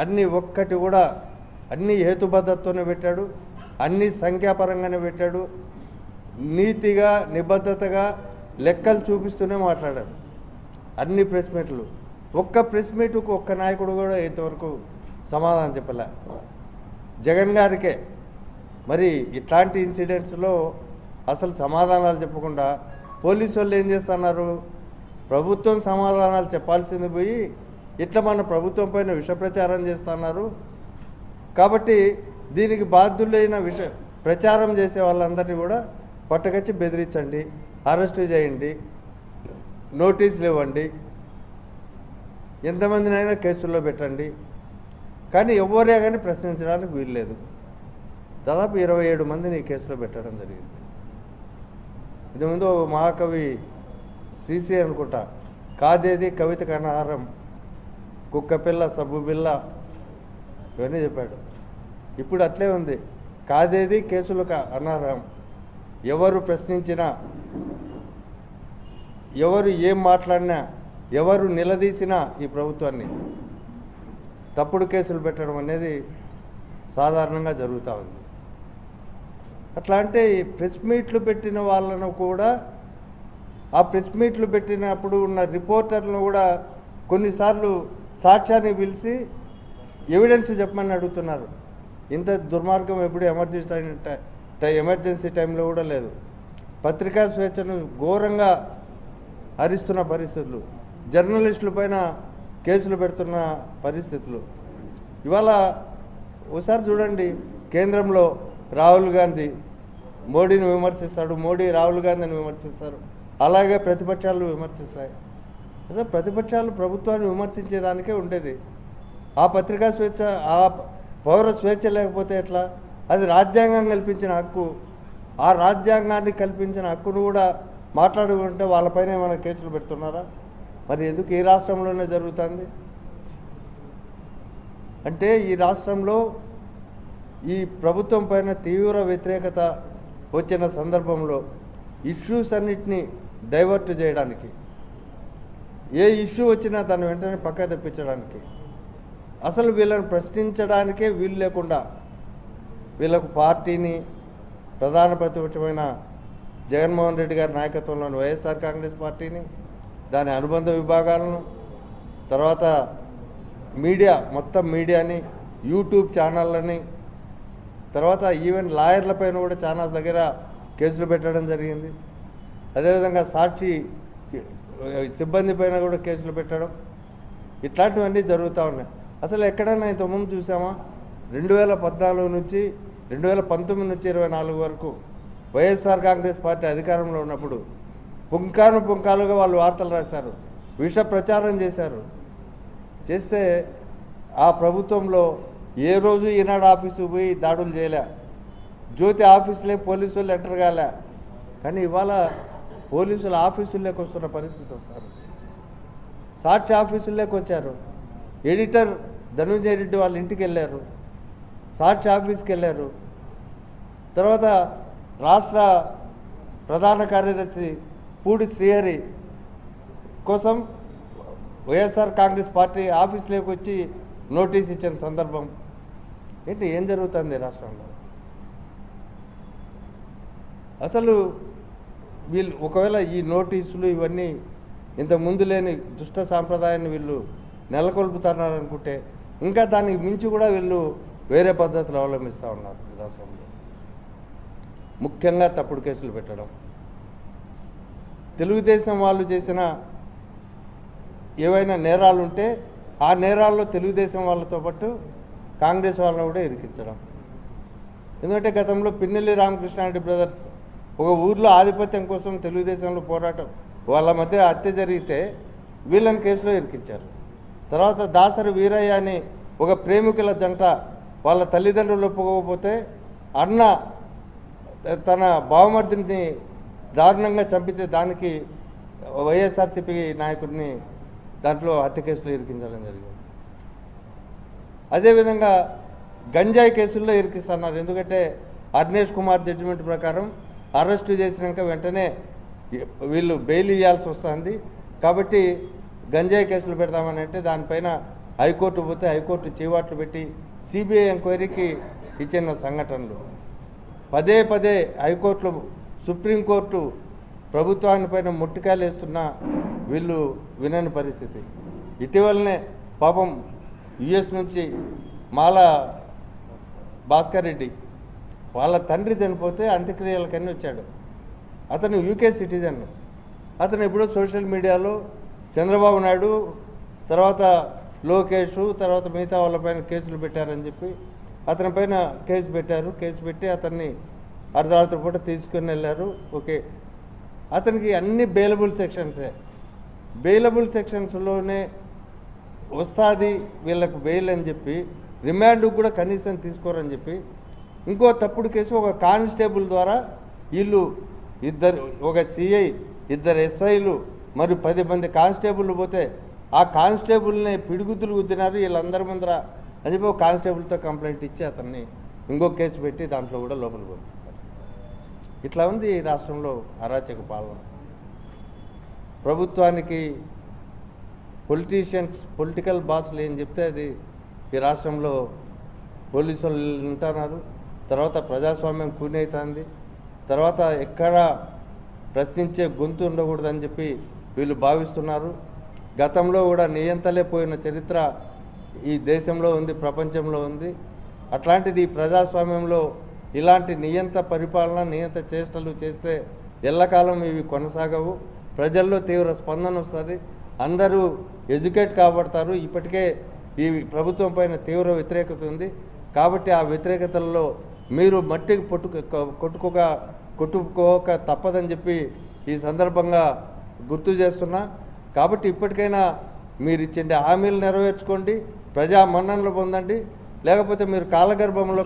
అన్ని ఒక్కటి కూడా అన్ని హేతుబద్ధతతోనే పెట్టాడు అన్ని సంఖ్యాపరంగానే పెట్టాడు నీతిగా నిబద్ధతగా లెక్కలు చూపిస్తూనే మాట్లాడాడు. అన్ని ప్రెస్ మీట్లు. ఒక్క ప్రెస్ మీట్కు ఒక్క నాయకుడు కూడా ఇంతవరకు సమాధానం చెప్పలే. జగన్ గారికే. మరి ఇట్లాంటి ఇన్సిడెంట్స్లో అసలు సమాధానాలు చెప్పకుండా పోలీసు వాళ్ళు ఏం చేస్తున్నారు? ప్రభుత్వం సమాధానాలు చెప్పాల్సింది పోయి ఇట్లా మన ప్రభుత్వం పైన విష ప్రచారం చేస్తున్నారు. కాబట్టి దీనికి బాధ్యులైన విష ప్రచారం చేసే వాళ్ళందరినీ కూడా పట్టుకొచ్చి బెదిరించండి అరెస్టు చేయండి నోటీసులు ఇవ్వండి ఎంతమందినైనా కేసుల్లో పెట్టండి. కానీ ఎవరే కానీ ప్రశ్నించడానికి వీల్లేదు. దాదాపు ఇరవై ఏడు మందిని ఈ కేసులో పెట్టడం జరిగింది. ఇది ముందు మహాకవి శ్రీశ్రీ అనుకుంటా కాదేది కవిత కనహారం కుక్క పిల్ల సబ్బు బిల్ల ఇవన్నీ చెప్పాడు. ఇప్పుడు అట్లే ఉంది. కాదేది? కేసులకు అనర్హం ఎవరు ప్రశ్నించినా ఎవరు ఏం మాట్లాడినా ఎవరు నిలదీసినా ఈ ప్రభుత్వాన్ని. తప్పుడు కేసులు పెట్టడం అనేది సాధారణంగా జరుగుతూ ఉంది. అట్లా అంటే ఈ ప్రెస్ మీట్లు పెట్టిన వాళ్ళను కూడా ఆ ప్రెస్ మీట్లు పెట్టినప్పుడు ఉన్న రిపోర్టర్లను కూడా కొన్నిసార్లు సాక్ష్యాన్ని పిలిచి ఎవిడెన్స్ చెప్పమని అడుగుతున్నారు. ఇంత దుర్మార్గం ఎప్పుడు ఎమర్జెన్సీ టై- ఎమర్జెన్సీ టైంలో కూడా లేదు. పత్రికా స్వేచ్ఛను ఘోరంగా హరిస్తున్న పరిస్థితులు జర్నలిస్టుల పైన కేసులు పెడుతున్న పరిస్థితులు. ఇవాళ ఒకసారి చూడండి కేంద్రంలో రాహుల్ గాంధీ మోడీని విమర్శిస్తాడు మోడీ రాహుల్ గాంధీని విమర్శిస్తారు. అలాగే ప్రతిపక్షాలు విమర్శిస్తాయి. అసలు ప్రతిపక్షాలు ప్రభుత్వాన్ని విమర్శించేదానికే ఉండేది. ఆ పత్రికా స్వేచ్ఛ ఆ పౌర స్వేచ్ఛ లేకపోతే ఎట్లా? అది రాజ్యాంగం కల్పించిన హక్కు. ఆ రాజ్యాంగాన్ని కల్పించిన హక్కును కూడా మాట్లాడుకుంటే వాళ్ళపైన ఏమైనా కేసులు పెడుతున్నారా? మరి ఎందుకు ఈ రాష్ట్రంలోనే జరుగుతుంది? అంటే ఈ రాష్ట్రంలో ఈ ప్రభుత్వం పైన తీవ్ర వ్యతిరేకత వచ్చిన సందర్భంలో ఇష్యూస్ అన్నిటినీ డైవర్ట్ చేయడానికి ఏ ఇష్యూ వచ్చినా దాన్ని వెంటనే పక్క తెప్పించడానికి. అసలు వీళ్ళని ప్రశ్నించడానికే వీలు లేకుండా వీళ్ళకు పార్టీని ప్రధాన ప్రతిపక్షమైన జగన్మోహన్ రెడ్డి గారి నాయకత్వంలోని వైఎస్ఆర్ కాంగ్రెస్ పార్టీని దాని అనుబంధ విభాగాలను తర్వాత మీడియా మొత్తం మీడియాని యూట్యూబ్ ఛానళ్ళని తర్వాత ఈవెన్ లాయర్ల పైన కూడా ఛానల్స్ దగ్గర కేసులు పెట్టడం జరిగింది. అదేవిధంగా సాక్షి సిబ్బంది పైన కూడా కేసులు పెట్టడం ఇట్లాంటివన్నీ జరుగుతూ ఉన్నాయి. అసలు ఎక్కడైనా ఇంతకుముందు చూసామా? రెండు వేల పద్నాలుగు నుంచి రెండు వేల పంతొమ్మిది నుంచి ఇరవై నాలుగు వరకు వైఎస్ఆర్ కాంగ్రెస్ పార్టీ అధికారంలో ఉన్నప్పుడు పుంకాను పుంకాలుగా వాళ్ళు వార్తలు రాశారు విష ప్రచారం చేశారు. చేస్తే ఆ ప్రభుత్వంలో ఏ రోజు ఈనాడు ఆఫీసు పోయి దాడులు చేయలే. జ్యోతి ఆఫీసులే పోలీసులు ఎంటర్ కాలే. కానీ ఇవాళ పోలీసులు ఆఫీసుల్లోకి వస్తున్న పరిస్థితి వస్తారు సాక్షి ఆఫీసుల్లోకి వచ్చారు. ఎడిటర్ ధనుంజయ రెడ్డి వాళ్ళ ఇంటికి వెళ్ళారు. సాక్షి ఆఫీస్కి వెళ్ళారు. తర్వాత రాష్ట్ర ప్రధాన కార్యదర్శి పూడి శ్రీహరి కోసం వైఎస్ఆర్ కాంగ్రెస్ పార్టీ ఆఫీస్లోకి వచ్చి నోటీస్ ఇచ్చిన సందర్భం. ఏంటి ఏం జరుగుతుంది రాష్ట్రంలో? అసలు వీళ్ళు ఒకవేళ ఈ నోటీసులు ఇవన్నీ ఇంత ముందు లేని దుష్ట సాంప్రదాయాన్ని వీళ్ళు నెలకొల్పుతున్నారనుకుంటే ఇంకా దానికి మించి కూడా వీళ్ళు వేరే పద్ధతులు అవలంబిస్తూ ఉన్నారు ప్రజాస్వామ్యంలో ముఖ్యంగా తప్పుడు కేసులు పెట్టడం. తెలుగుదేశం వాళ్ళు చేసిన ఏవైనా నేరాలు ఉంటే ఆ నేరాల్లో తెలుగుదేశం వాళ్ళతో పాటు కాంగ్రెస్ వాళ్ళని కూడా ఇరికించడం. ఎందుకంటే గతంలో పిన్నెల్లి రామకృష్ణారెడ్డి బ్రదర్స్ ఒక ఊర్లో ఆధిపత్యం కోసం తెలుగుదేశంలో పోరాటం వాళ్ళ మధ్య హత్య జరిగితే వీళ్ళని కేసులో ఇరికించారు. తర్వాత దాసరి వీరయ్య అని ఒక ప్రేమికుల జంట వాళ్ళ తల్లిదండ్రులు ఒప్పుకోకపోతే అన్న తన బావమర్దిని దారుణంగా చంపితే దానికి వైఎస్ఆర్సీపీ నాయకుడిని దాంట్లో హత్య కేసులో ఇరికించడం జరిగింది. అదేవిధంగా గంజాయి కేసుల్లో ఇరికిస్తున్నారు. ఎందుకంటే అర్నేష్ కుమార్ జడ్జిమెంట్ ప్రకారం అరెస్టు చేసినాక వెంటనే వీళ్ళు బెయిల్ ఇవ్వాల్సి వస్తుంది. కాబట్టి గంజాయి కేసులు పెడతామని అంటే దానిపైన హైకోర్టు పోతే హైకోర్టు చీవాట్లు పెట్టి సిబిఐ ఎంక్వైరీకి ఇచ్చిన సంఘటనలు. పదే పదే హైకోర్టులో సుప్రీంకోర్టు ప్రభుత్వాన్ని పైన ముట్టికాయలు వేస్తున్న వీళ్ళు వినని పరిస్థితి. ఇటీవలనే పాపం యుఎస్ నుంచి మాల భాస్కర్ రెడ్డి వాళ్ళ తండ్రి చనిపోతే అంత్యక్రియలకన్నీ వచ్చాడు. అతను యూకే సిటిజన్ అతను ఎప్పుడో సోషల్ మీడియాలో చంద్రబాబు నాయుడు తర్వాత లోకేష్ తర్వాత మిగతా వాళ్ళపైన కేసులు పెట్టారని చెప్పి అతని పైన కేసు పెట్టారు. కేసు పెట్టి అతన్ని అర్ధరాత్రి పూట తీసుకుని వెళ్ళారు. ఓకే. అతనికి అన్ని బెయిలబుల్ సెక్షన్సే బెయిలబుల్ సెక్షన్స్లోనే వస్తుంది వీళ్ళకు బెయిల్ అని చెప్పి రిమాండ్ కూడా కనీసం తీసుకోరని చెప్పి ఇంకో తప్పుడు కేసు ఒక కానిస్టేబుల్ ద్వారా వీళ్ళు ఇద్దరు ఒక సిఐ ఇద్దరు ఎస్ఐలు మరియు పది మంది కానిస్టేబుల్ పోతే ఆ కానిస్టేబుల్ని పిడుగుతులు గుద్దినారు వీళ్ళందరి ముందర అని చెప్పి ఒక కానిస్టేబుల్తో కంప్లైంట్ ఇచ్చి అతన్ని ఇంకో కేసు పెట్టి దాంట్లో కూడా లోపలికి పంపిస్తారు. ఇట్లా ఉంది ఈ రాష్ట్రంలో అరాచక పాలన. ప్రభుత్వానికి పొలిటీషియన్స్ పొలిటికల్ బాసులు ఏం చెప్తే అది ఈ రాష్ట్రంలో పోలీసు వాళ్ళు ఉంటున్నారు తర్వాత ప్రజాస్వామ్యం కూనైతుంది తర్వాత ఎక్కడ ప్రశ్నించే గొంతు ఉండకూడదని చెప్పి వీళ్ళు భావిస్తున్నారు. గతంలో కూడా నియంతలే పోయిన చరిత్ర ఈ దేశంలో ఉంది ప్రపంచంలో ఉంది. అట్లాంటిది ప్రజాస్వామ్యంలో ఇలాంటి నియంత పరిపాలన నియంత చేష్టలు చేస్తే ఎల్లకాలం ఇవి కొనసాగవు. ప్రజల్లో తీవ్ర స్పందన వస్తుంది. అందరూ ఎడ్యుకేట్ కాబడతారు. ఇప్పటికే ఈ ప్రభుత్వం పైన తీవ్ర వ్యతిరేకత ఉంది. కాబట్టి ఆ వ్యతిరేకతల్లో మీరు మట్టికి పొట్టు కొట్టుకోక కొట్టుకోక తప్పదని చెప్పి ఈ సందర్భంగా గుర్తు చేస్తున్నా. కాబట్టి ఇప్పటికైనా మీరు ఇచ్చిన హామీలు నెరవేర్చుకోండి. ప్రజా మన్ననలు పొందండి. లేకపోతే మీరు కాలగర్భంలో